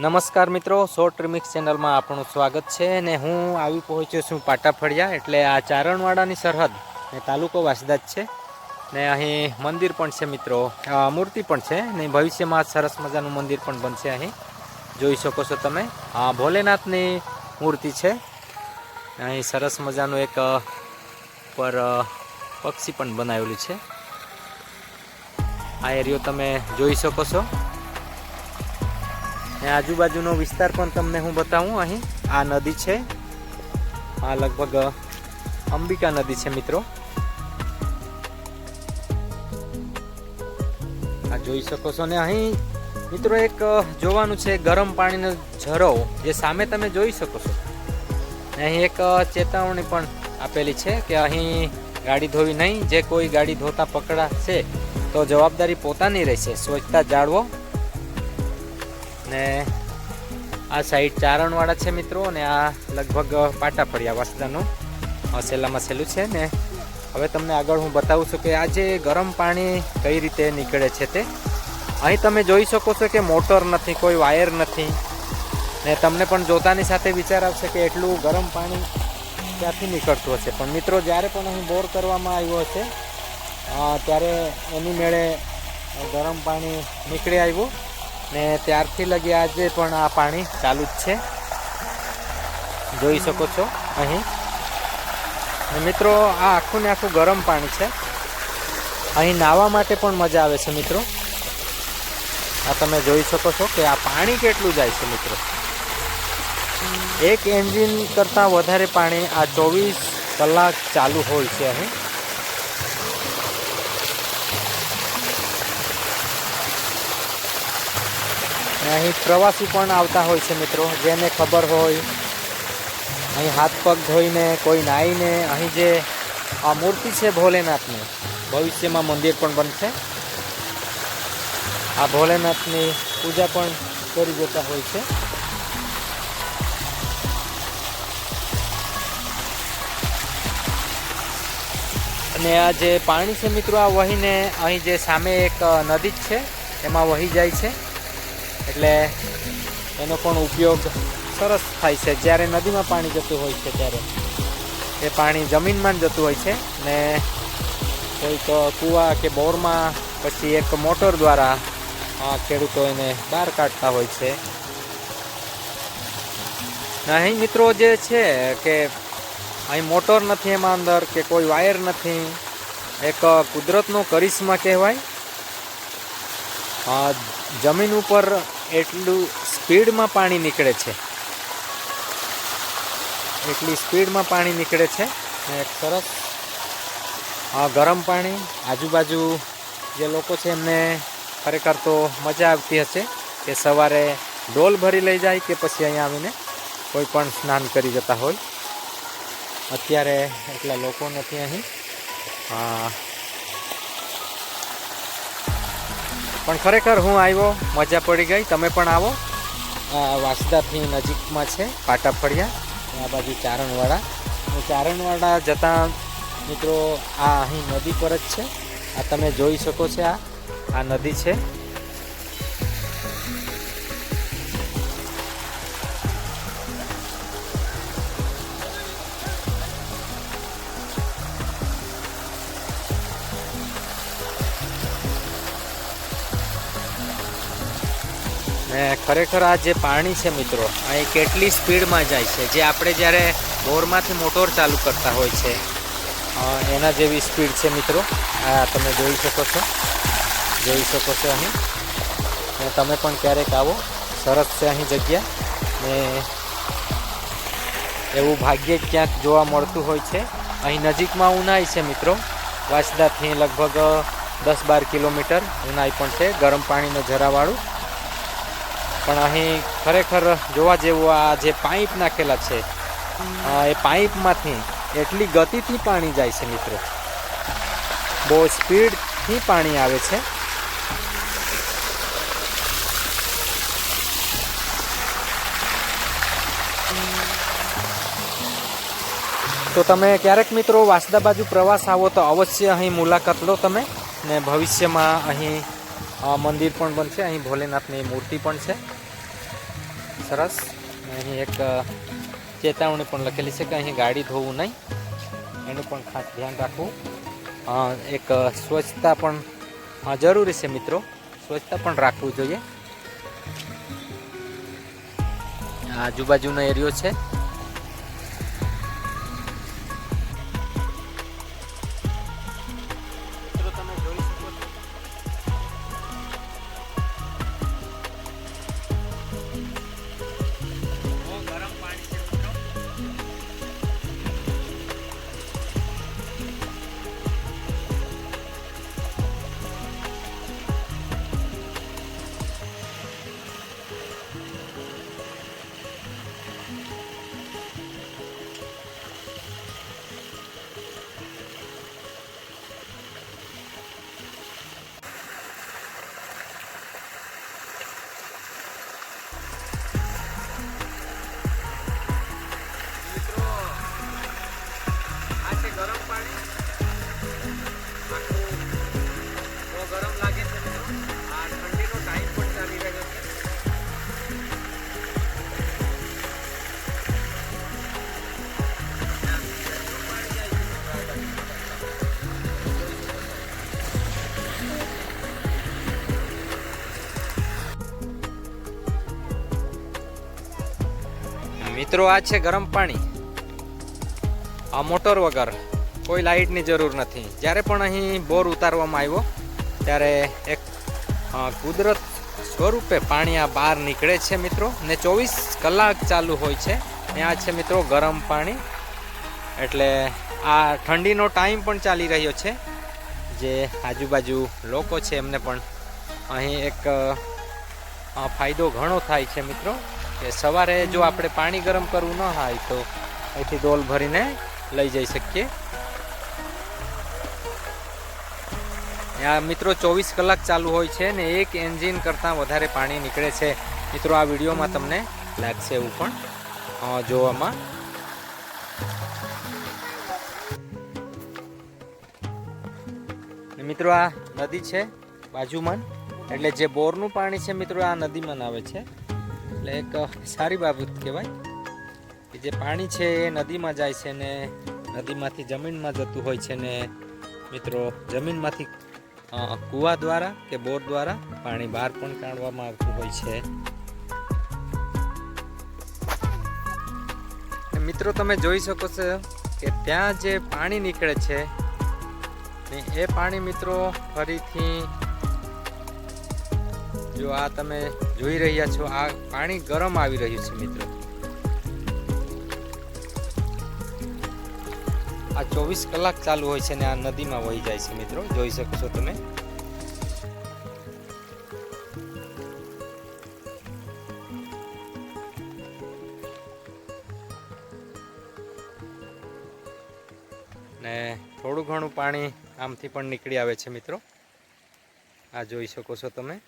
નમસ્કાર મિત્રો, short remix ચેનલમાં આપણું સ્વાગત છે ને હું આવી પહોંચ્યો છું પાટાફળિયા, એટલે આ ચારણવાડાની સરહદ ને તાલુકો વાસદાજ છે. ને અહીં મંદિર પણ છે મિત્રો મૂર્તિ પણ છે ને ભવિષ્યમાં સરસ મજાનું મંદિર પણ બનશે અહીં. જોઈ શકો છો તમે આ ભોલેનાથની મૂર્તિ છે. અહીં સરસ મજાનું એક પર પક્ષી પણ બનાવેલું છે. આ એરિયો તમે જોઈ શકો છો. આજુબાજુનો વિસ્તાર પણ તમને હું બતાવું અહીં. આ નદી છે. આ લગભગ અંબિકા નદી છે મિત્રો. આ જોઈ શકો છો ને અહીં. મિત્રો એક જોવાનું છે ગરમ પાણીનો ઝરો, જે સામે તમે જોઈ શકો છો. અહીં એક ચેતવણી પણ આપેલી છે કે અહીં ગાડી ધોવી નહીં. જે કોઈ ગાડી ધોતા પકડાશે તો જવાબદારી પોતાની રહેશે. સ્વચ્છતા જાળવો. ને આ સાઈડ ચારણવાળા છે મિત્રો, અને આ લગભગ પાટા પડ્યા વાસદાનું સેલામાં સેલું છે. ને હવે તમને આગળ હું બતાવું છું કે આ જે ગરમ પાણી કઈ રીતે નીકળે છે તે. અહીં તમે જોઈ શકો છો કે મોટર નથી, કોઈ વાયર નથી. ને તમને પણ જોતાની સાથે વિચાર આવશે કે એટલું ગરમ પાણી ક્યાંથી નીકળતું હશે. પણ મિત્રો, જ્યારે પણ અહીં બોર કરવામાં આવ્યો હશે ત્યારે એની મેળે ગરમ પાણી નીકળી આવ્યું. ને ત્યારથી લગી આજે પણ આ પાણી ચાલુ જ છે. જોઈ શકો છો અહીં. મિત્રો, આ આખું ને આખું ગરમ પાણી છે. અહીં નાહવા માટે પણ મજા આવે છે મિત્રો. આ તમે જોઈ શકો છો કે આ પાણી કેટલું જાય છે મિત્રો. એક એન્જિન કરતાં વધારે પાણી આ ચોવીસ કલાક ચાલુ હોય છે અહીં. અહીં પ્રવાસી પણ આવતા હોય છે મિત્રો, જેને ખબર હોય. અહીં હાથ પગ ધોઈને, કોઈ નાહીને, અહીં જે આ મૂર્તિ છે ભોલેનાથની, ભવિષ્યમાં મંદિર પણ બનશે. આ ભોલેનાથની પૂજા પણ કરી જતા હોય છે. અને આ જે પાણી છે મિત્રો, આ વહીને અહીં જે સામે એક નદી જ છે, એમાં વહી જાય છે. એટલે એનો પણ ઉપયોગ સરસ થાય છે. જ્યારે નદીમાં પાણી જતું હોય છે ત્યારે એ પાણી જમીનમાં જતું હોય છે ને કોઈક કૂવા કે બોરમાં પછી એક મોટર દ્વારા આ ખેડૂતો એને બહાર કાઢતા હોય છે. અહીં મિત્રો જે છે કે અહીં મોટર નથી એમાં અંદર કે કોઈ વાયર નથી, એક કુદરતનો કરિશ્મા કહેવાય. જમીન ઉપર એટલું સ્પીડમાં પાણી નીકળે છે. એટલી સ્પીડમાં પાણી નીકળે છે એક સરસ ગરમ પાણી. આજુબાજુ જે લોકો છે એમને ખરેખર તો મજા આવતી હશે કે સવારે ડોલ ભરી લઈ જાય કે પછી અહીંયા આવીને કોઈ પણ સ્નાન કરી જતા હોય. અત્યારે એટલા લોકો નથી અહીં. પણ ખરેખર હું આવ્યો, મજા પડી ગઈ. તમે પણ આવો. આ વાસદાથી નજીકમાં છે પાટા ફળિયા આ બાજુ ચારણવાડા. ચારણવાડા જતાં મિત્રો આ અહીં નદી પર જ છે. આ તમે જોઈ શકો છો આ. આ નદી છે. ખરેખર આ જે પાણી છે મિત્રો અહીં કેટલી સ્પીડમાં જાય છે? જે આપણે જ્યારે બોરમાંથી મોટર ચાલુ કરતા હોય છે એના જેવી સ્પીડ છે મિત્રો. આ તમે જોઈ શકો છો. જોઈ શકો છો અહીં. તમે પણ ક્યારેક આવો. સરસ છે અહીં જગ્યા. ને એવું ભાગ્યે જ ક્યાંક જોવા મળતું હોય છે. અહીં નજીકમાં ઉનાઈ છે મિત્રો. વાસદાથી લગભગ દસ બાર કિલોમીટર ઉનાઈ પણ છે. ગરમ પાણીનો જરાવાળું પણ અહીં ખરેખર જોવા જેવું આ જે પાઇપ નાખેલા છે એ પાઇપમાંથી એટલી ગતિથી પાણી જાય છે મિત્રો. બહુ સ્પીડથી પાણી આવે છે. તો તમે ક્યારેક મિત્રો વાસદા બાજુ પ્રવાસ આવો તો અવશ્ય અહીં મુલાકાત લો તમે ને ભવિષ્યમાં અહીં મંદિર પણ બનશે, અહીં ભોલેનાથની મૂર્તિ પણ છે. સરસ. અહીં એક ચેતવણી પણ લખેલી છે કે અહીં ગાડી ધોવું નહીં. એનું પણ ખાસ ધ્યાન રાખવું. એક સ્વચ્છતા પણ જરૂરી છે મિત્રો. સ્વચ્છતા પણ રાખવું જોઈએ. આજુબાજુનો એરિયો છે. મિત્રો, આ છે ગરમ પાણી. આ મોટર વગર કોઈ લાઇટની જરૂર નથી. જ્યારે પણ અહીં બોર ઉતારવામાં આવ્યો, ત્યારે એક કુદરત સ્વરૂપે પાણી આ બહાર નીકળે છે, મિત્રો. ને ચોવીસ કલાક ચાલુ હોય છે. ને આ છે, મિત્રો, ગરમ પાણી. એટલે આ ઠંડીનો ટાઈમ પણ ચાલી રહ્યો છે. જે આજુબાજુ લોકો છે, એમને પણ અહીં એક ફાયદો ઘણો થાય છે, મિત્રો. કે સવારે જો આપણે પાણી ગરમ કરવું ન હોય તો અહીંથી ડોલ ભરીને લઈ જઈ શકીએ. આ મિત્રો ચોવીસ કલાક ચાલુ હોય છે ને એક એન્જિન કરતાં વધારે પાણી નીકળે છે. મિત્રો, આ વિડીયોમાં તમને લાગશે એવું પણ જોવામાં. મિત્રો, આ નદી છે બાજુમાં, એટલે જે બોરનું પાણી છે, મિત્રો, આ નદીમાં આવે છે. એટલે એક સારી બાબત કહેવાય કે જે પાણી છે એ નદીમાં જાય છે ને નદીમાંથી જમીનમાં જતું હોય છે ને મિત્રો જમીનમાંથી કૂવા દ્વારા કે બોર દ્વારા પાણી બહાર પણ કાઢવામાં આવતું હોય છે. મિત્રો તમે જોઈ શકો છો કે ત્યાં જે પાણી નીકળે છે ને એ પાણી મિત્રો ફરીથી જો આ તમે જોઈ રહ્યા છો, આ પાણી ગરમ આવી રહ્યું છે મિત્રો. આ ચોવીસ કલાક ચાલુ હોય છે ને આ નદીમાં વહી જાય છે મિત્રો, જોઈ શકો છો તમે. ને થોડું ઘણું પાણી આમથી પણ નીકળી આવે છે મિત્રો. આ જોઈ શકો છો તમે.